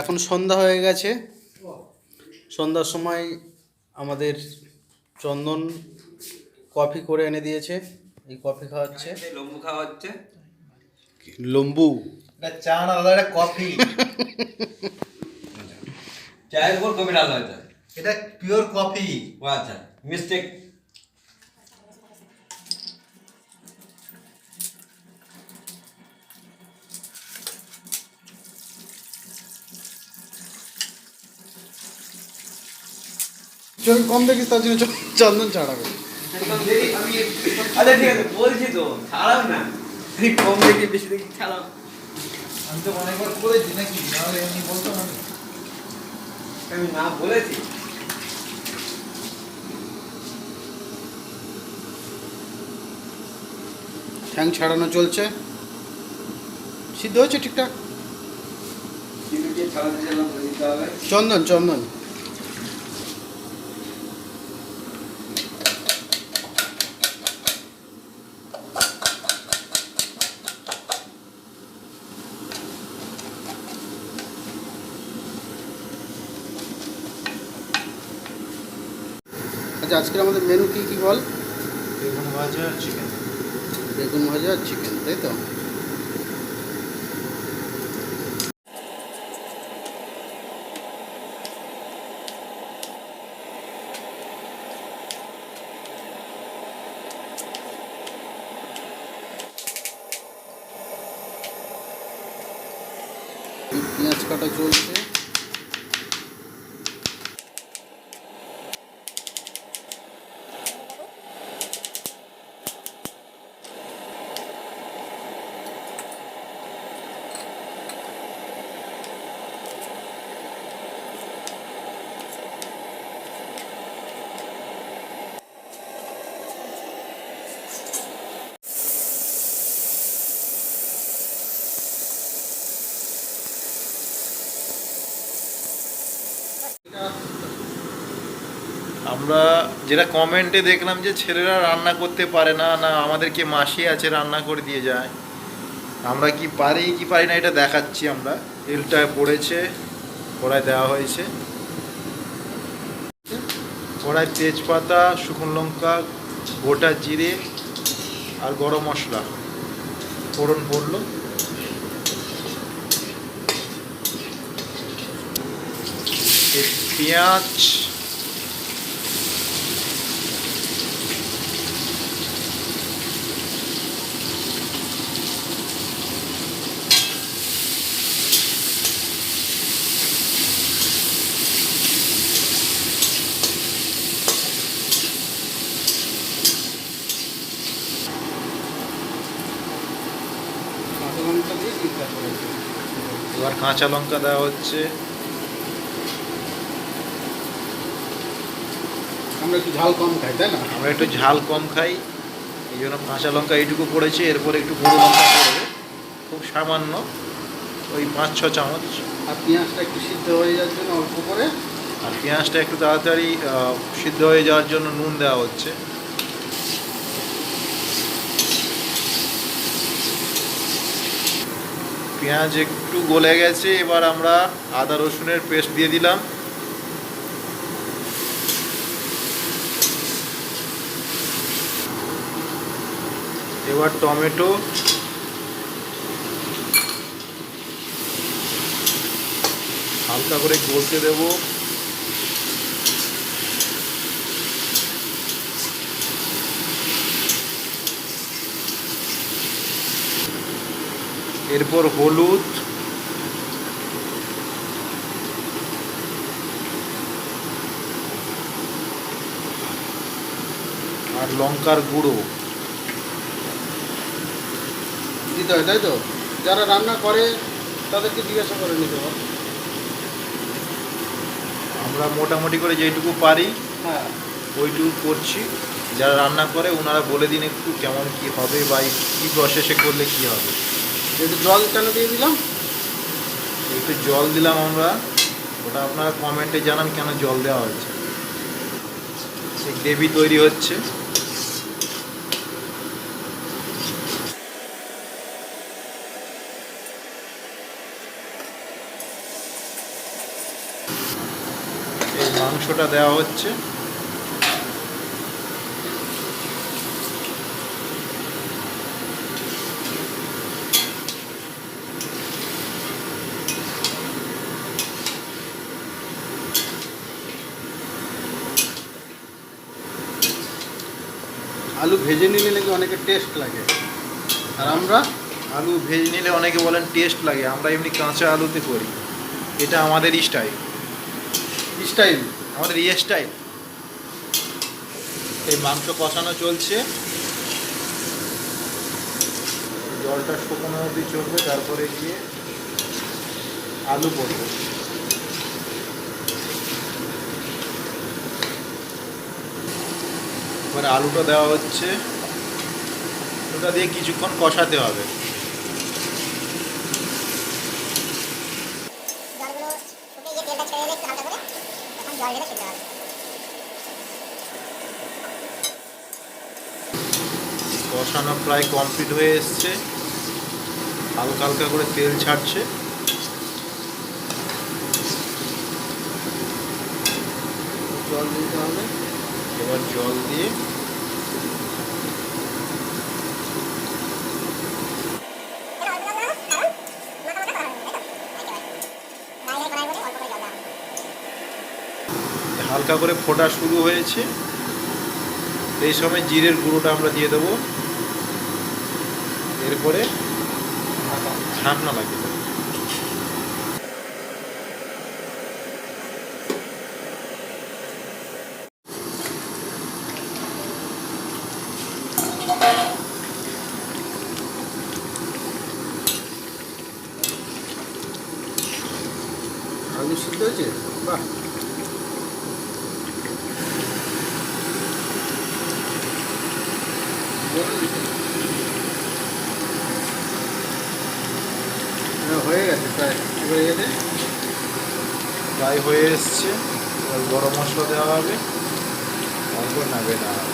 এখন সন্ধ্যা হয়ে গেছে। সন্ধ্যার সময় আমাদের চন্দন কফি করে এনে দিয়েছে। এই কফি খাওয়াচ্ছে। লম্বু খাওয়া হচ্ছে লম্বু চা না দাদা কফি। চায়ের উপর ডাল হয়েছে। এটা পিওর কফি। ও আচ্ছা মিস্টেক চল কম দেখিস তার জন্য চন্দন ছাড়াবে আচ্ছা ঠিক আছে বলছি তো ছাড়াও না। এই কম দেখি বেশি দেখি ছাড়াও। আমি তো অনেকবার করেছি নাকি? নাহলে এমনি বলতাম আমি আমি না বলেছি। ঠ্যাং ছাড়ানো চলছে। সিদ্ধ হয়েছে ঠিকঠাক? চন্দন চন্দন। আচ্ছা আজকের আমাদের মেনু কি কি বল? বেগুন ভাজা আর চিকেন বেগুন ভাজা আর চিকেন তাই তো? পেঁয়াজ কাটা চলছে। আমরা যেটা কমেন্টে দেখলাম যে ছেলেরা রান্না করতে পারে না না আমাদেরকে মাসি আছে রান্না করে দিয়ে যায়। আমরা কি পারি কি পারি না এটা দেখাচ্ছি আমরা। তেলটা পড়েছে, কড়াই দেওয়া হয়েছে। কড়াই তেজপাতা, শুকনো লঙ্কা, গোটা জিরে আর গরম মশলা। ফোড়ন পড়ল। পেঁয়াজ কাঁচা লঙ্কা দিয়ে চিন্তা করেছে এবার কাঁচা লঙ্কা দেওয়া হচ্ছে। আমরা একটু ঝাল কম খাই তাই না? আমরা একটু ঝাল কম খাই। এই জন্য কাঁচা লঙ্কা এইটুকু পড়েছে এরপরে একটু গুঁড়ো লঙ্কা পড়বে খুব সামান্য ওই পাঁচ ছ চামচ। আর পেঁয়াজটা একটু সিদ্ধ হয়ে যাওয়ার জন্য অল্প করে। আর পেঁয়াজটা একটু তাড়াতাড়ি সিদ্ধ হয়ে যাওয়ার জন্য নুন দেওয়া হচ্ছে। পেঁয়াজ একটু গলে গেছে এবার আমরা আদা রসুনের পেস্ট দিয়ে দিলাম। এবার টমেটো। হালকা করে গলতে দেবো। এরপর হলুদ। আর লঙ্কার গুঁড়ো। দিতে হয় তাই তো? যারা রান্না করে তাদেরকে জিজ্ঞাসা করে নিতে হবে। আমরা মোটামুটি করে যেটুকু পারি হ্যাঁ। ওইটুকু করছি। যারা রান্না করে ওনারা বলে দিন একটু কেমন কি হবে বা কী প্রসেসে করলে কি হবে। একটু জল কেন দিয়ে দিলাম? একটু জল দিলাম আমরা। ওটা আপনারা কমেন্টে জানান কেন জল দেওয়া হয়েছে। সেই গ্রেভি তৈরি হচ্ছে। মাংসটা দেওয়া হচ্ছে। আলু ভেজে নিলে নাকি অনেকে টেস্ট লাগে। আর আমরা? আলু ভেজে নিলে অনেকে বলেন টেস্ট লাগে, আমরা এমনি কাঁচা আলুতে করি। এটা আমাদের স্টাইল স্টাইল, আমাদের ইয়ে স্টাইল। এই মাংস কষানো চলছে। জলটা শুকনো অবধি চলবে, তারপরে গিয়ে আলু পড়বে এবারে আলুটা দেওয়া হচ্ছে। ওটা দিয়ে কিছুক্ষণ কষাতে হবে জলগুলো শুকিয়ে গিয়ে তেলটা ছেড়ে এলে একটু হালকা করে তখন জল ঢেলে খেতে হবে কষানো প্রায় কমপ্লিট হয়ে এসছে। হালকা হালকা করে তেল ছাড়ছে। জল দিতে হবে। এবার জল দিয়ে হালকা করে ফোটা শুরু হয়েছে। এই সময় জিরের গুঁড়োটা আমরা দিয়ে দেবো। এরপরে ঢাকনা লাগিয়ে দেবো আলু সিদ্ধ হয়েছে? বাহ। প্রায় প্রায় হয়ে এসছে। এবার গরম মশলা দেওয়া হবে। তারপর নাবে হবে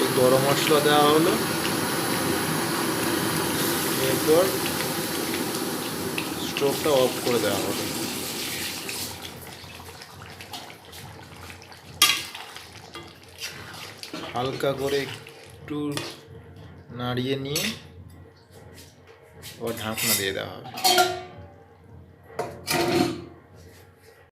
এই গরম মশলা দেওয়া হলো। এরপর স্টোভটা অফ করে দেওয়া হলো হালকা করে একটু নাড়িয়ে নিয়ে ও ঢাকনা দিয়ে দেওয়া হবে।